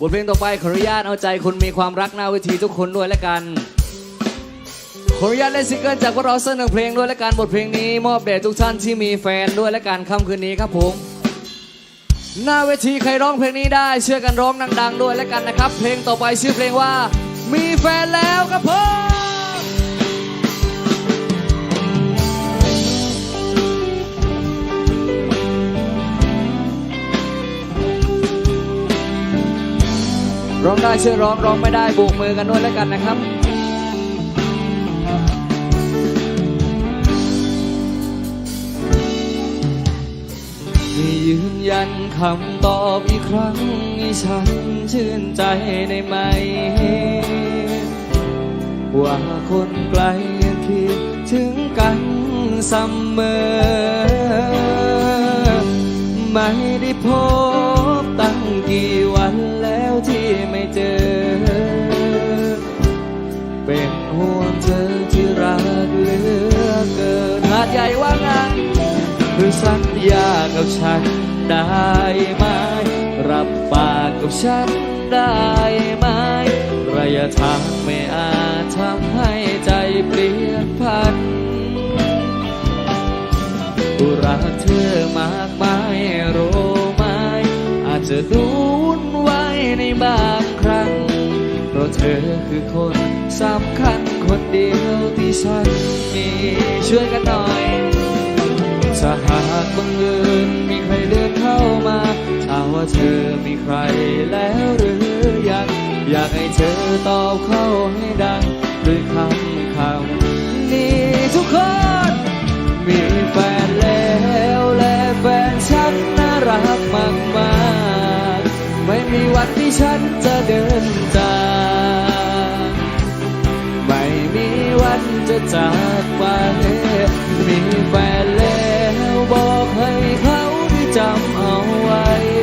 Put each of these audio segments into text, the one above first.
บทเพลงต่อไปขออนุญาตเอาใจคนมีความรักหน้าเวทีทุกคนด้วยแล้วกัน ขออนุญาตเล่นซิงเกิลจากพวกเราสักหนึ่งเพลงด้วยและกันบทเพลงนี้มอบแด่ทุกท่านที่มีแฟนด้วยและกันค่ำคืนนี้ครับผม หน้าเวทีใครร้องเพลงนี้ได้เชื่อกันร้องดัง ๆ ด้วยแล้วกันนะครับ เพลงต่อไปชื่อเพลงว่า มีแฟนแล้วครับผม องได้เชื่อร้องร้องไม่ได้โบกมือกันด้วยแล้วกันนะครับยืนยันคำตอบอีกครั้งให้ฉันชื่นใจได้ไหม ว่าคนไกลยังคิดถึงกันเสมอ ไม่ได้พบตั้งกี่วันแล้ว ดใหญ่ว่าไงหรือสัญญากับฉันได้ไหม รับปากกับฉันได้ไหม ระยะทางไม่อาจทำให้ใจเปลี่ยนพันกูรักเธอมากมายรู้ไหม อาจจะดูวุ่นวายในบางครั้ง เพราะเธอคือคนสำคัญคนเดียวที่ฉันมีช่วยกันหน่อย ว่าเธอมีใครแล้วหรือยัง อยากให้เธอตอบเข้าให้ดังด้วยคำคำนี้ทุกคน มีแฟนแล้วและแฟนฉันน่ารักมากมากไม่มีวันที่ฉันจะเดินจากไม่มีวันจะจากไปมีแฟนแล้วบอกให้เขาได้จำเอาไว้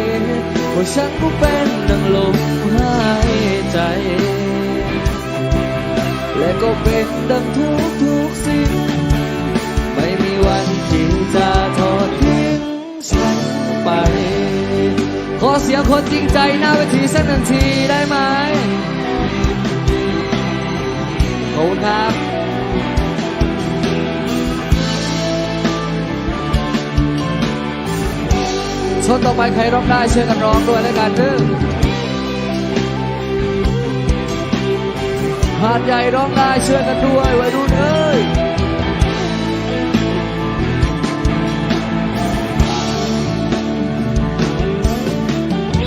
ว่าฉันก็เป็นดังลมหายใจ และก็เป็นดังทุกทุกสิ่ง ไม่มีวันที่จะทอดทิ้งฉันไป ขอเสียงคนจริงใจหน้าเวทีสักหนึ่งทีได้ไหมขอบคุณครับ ชนต่อไปใครร้องได้เชื่อกันร้องด้วยแล้วกันเด้อหาดใหญ่ร้องได้เชื่อกันด้วยวัยรุ่นเอ้ย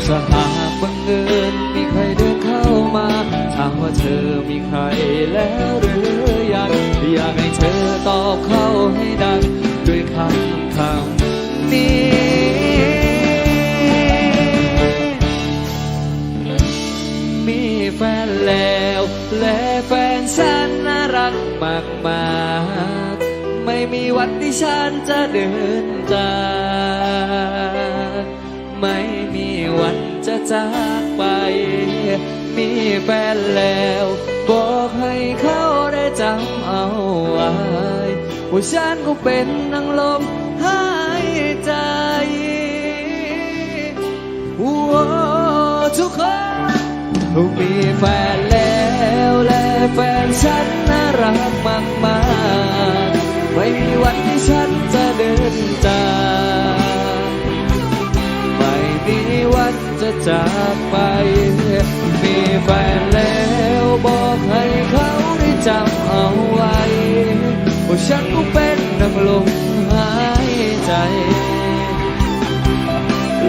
สหากบังเอิญมีใครเดินเข้ามาถามว่าเธอมีใครแล้วหรือยังอยากให้เธอตอบเข้าให้ดังด้วยคำคำ แล้ว และแฟนฉันน่ารักมากมากไม่มีวันที่ฉันจะเดินจากไม่มีวันจะจากไป มีแฟนแล้ว บอกให้เขาได้จำเอาไว้ว่าฉันก็เป็นนังลมหายใจว้ทุกคน มีแฟนแล้วและแฟนฉันน่ารักมากมากไม่มีวันที่ฉันจะเดินจากไม่มีวันจะจากไป มีแฟนแล้วบอกให้เขาได้จำเอาไว้ว่าฉันก็เป็นนักลมหายใจ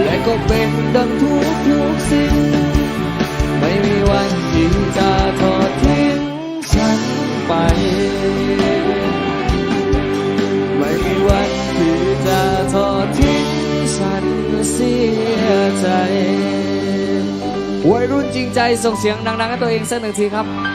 และก็เป็นดังทุกทุกสิ่ง ไม่มีวันที่จะทอดทิ้งฉันไป ไม่มีวันที่จะทอดทิ้งฉันเสียใจ วัยรุ่นจริงใจส่งเสียงดังๆให้ตัวเองสักหนึ่งทีครับ